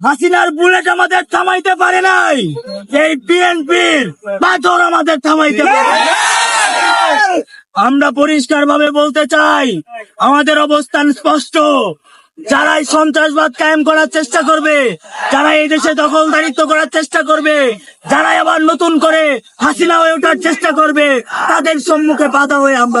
হাসিনার বুলেট আমাদের থামাইতে পারে নাই। এই বিএনপির পাথর আমাদের থামাইতে পারে আমরা পরিষ্কার ভাবে বলতে চাই, আমাদের অবস্থান স্পষ্ট। যারাই সন্ত্রাসবাদ কায়েম করার চেষ্টা করবে যারা এই দেশে দখলদারিত্ব করার চেষ্টা করবে যারা আবার নতুন করে হাসিনা হয়ে ওঠার চেষ্টা করবে, তাদের সম্মুখে বাধা হয়ে আমরা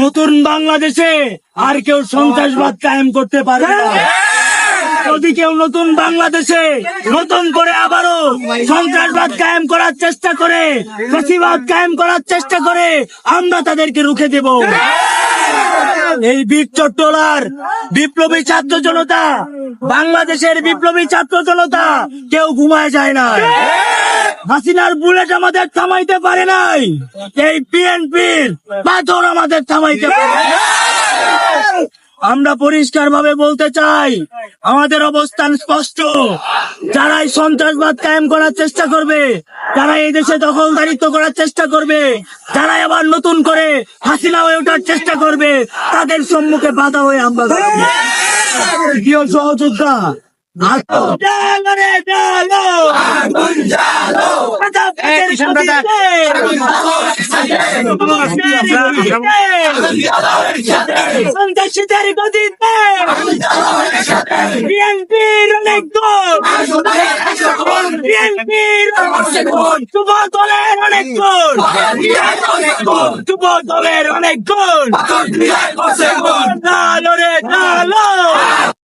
নতুন বাংলাদেশে আর কেউ সন্ত্রাসবাদ কায়েম করতে পারবে না। যদি কেউ নতুন বাংলাদেশে নতুন করে আবারও সন্ত্রাসবাদ কায়েম করার চেষ্টা করে ফেসিবাদ কায়েম করার চেষ্টা করে, আমরা তাদেরকে রুখে দেব। এই বীর চট্টলার বিপ্লবী ছাত্র জনতা, বাংলাদেশের বিপ্লবী ছাত্র জনতা, কেউ ঘুমায় যায় না। হাসিনার বুলেট আমাদের থামাইতে পারে নাই এই বিএনপির পাথর আমাদের থামাইতে পারে আমরা পরিষ্কার ভাবে বলতে চাই, আমাদের অবস্থান স্পষ্ট যারাই সন্ত্রাসবাদ কায়েম করার চেষ্টা করবে যারা এই দেশে দখলদারিত্ব করার চেষ্টা করবে যারা আবার নতুন করে হাসিনা হয়ে ওঠার চেষ্টা করবে, তাদের সম্মুখে বাধা হয়ে আমরা। প্রিয় সহযোদ্ধা। সন্ত্রাসীদের গদিতে বিএনপির অনেক দল বিএনপির যুব দলের অনেক দল যুব দলের অনেক দল